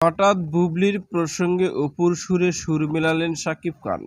হঠাৎ বুবলির প্রসঙ্গে অপুর সুরে সুর মেলালেন শাকিব খান।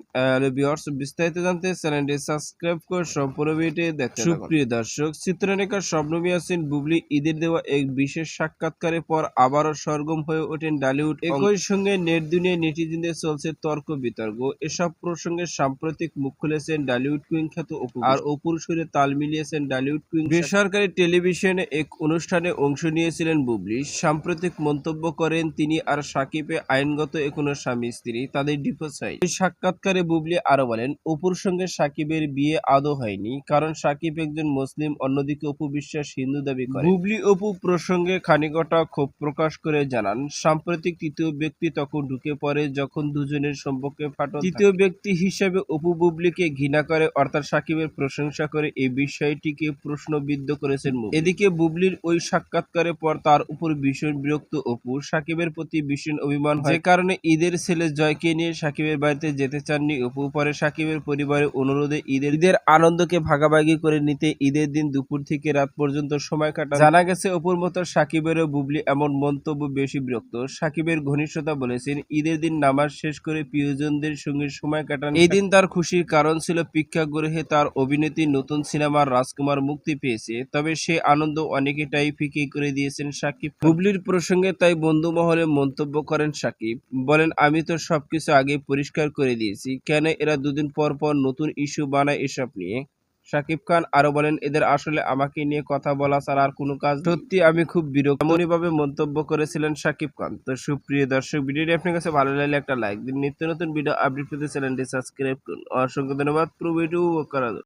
ভিউয়ার্স বিস্তারিত জানতে চ্যানেলটি সাবস্ক্রাইব করে সম্পূর্ণ ভিডিওটি দেখতে সুপ্রিয় দর্শক চিত্রনায়িকা শবনম ইয়াসিন বুবলি। ঈদের দেওয়া এক বিশেষ সাক্ষাৎকারের পর আবারও সরগম হয়ে ওঠেন ডালিউড। একই সঙ্গে নেট দুনিয়ায় নেটিজেনদের চলছে তর্ক বিতর্ক। এসব প্রসঙ্গে সাম্প্রতিক মুখ খুলেছেন ডালিউড কুইন খ্যাত অপু। আর অপুর সুরে তাল মিলিয়েছেন ডালিউড কুইন বেসরকারি টেলিভিশনে এক অনুষ্ঠানে অংশ নিয়েছিলেন বুবলি। সাম্প্রতিক মন্তব্য করেন তিনি আর সাকিবে আইনগত এখনও স্বামী, স্ত্রী তাদের ডিভোর্স হয় সাক্ষাৎকারে বুবলি আরও বলেন, অপুর সঙ্গে সাকিবের বিয়ে আদৌ হয়নি, কারণ সাকিব একজন মুসলিম, অন্যদিকে অপু বিশ্বাস হিন্দু দাবি করে। বুবলি অপু প্রসঙ্গে খানিকটা ক্ষোভ প্রকাশ করে জানান, সাম্প্রতিক তৃতীয় ব্যক্তি তখন ঢুকে পড়ে যখন দুজনের সম্পর্কে ফাটল তৃতীয় ব্যক্তি হিসেবে অপু বুবলিকে ঘৃণা করে, অর্থাৎ সাকিবের প্রশংসা করে এই বিষয়টিকে প্রশ্নবিদ্ধ করেছেন এদিকে বুবলির ওই সাক্ষাৎকারের পর তার উপর ভীষণ বিরক্ত অপু। সাকিবের প্রতি ভীষণ অভিমান যে কারণে ঈদের ছেলে জয়কে নিয়ে সাকিবের বাড়িতে যেতে চাননি অপু। পরে সাকিবের পরিবারের অনুরোধে ঈদের ঈদের আনন্দকে ভাগাভাগি করে নিতে ঈদের দিন দুপুর থেকে রাত পর্যন্ত সময় কাটা জানা গেছে অপুর মতো সাকিবেরও বুবলি এমন মন্তব্য বেশি বিরক্ত। সাকিবের ঘনিষ্ঠতা বলেছেন ঈদের দিন নামাজ শেষ করে প্রিয়জনদের সঙ্গে সময় কাটান। এই দিন তার খুশির কারণ ছিল প্রেক্ষাগৃহে তার অভিনেত্রী নতুন সিনেমার রাজকুমার মুক্তি পেয়েছে। তবে সে আনন্দ অনেকটাই ফিকে করে দিয়েছেন সাকিব। বুবলির প্রসঙ্গে তাই বন্ধু মহলে মন্তব্য করেন সাকিব। বলেন, আমি তো সবকিছু আগে পরিষ্কার করে দিয়েছি। কেন এরা দুদিন পর পর নতুন ইস্যু বানায় এসব নিয়ে? শাকিব খান আরও বলেন, এদের আসলে আমাকে নিয়ে কথা বলা ছাড়া আর কোনো কাজ। সত্যি, আমি খুব বিরক্ত। এমনই ভাবে মন্তব্য করেছিলেন শাকিব খান। তো সুপ্রিয় দর্শক, ভিডিওটি আপনার কাছে ভালো লাগলে একটা লাইক দিন। নিত্য নতুন ভিডিও আপডেট পেতে চ্যানেলটি সাবস্ক্রাইব করুন। অসংখ্য ধন্যবাদ। পুরো ভিডিও জন্য।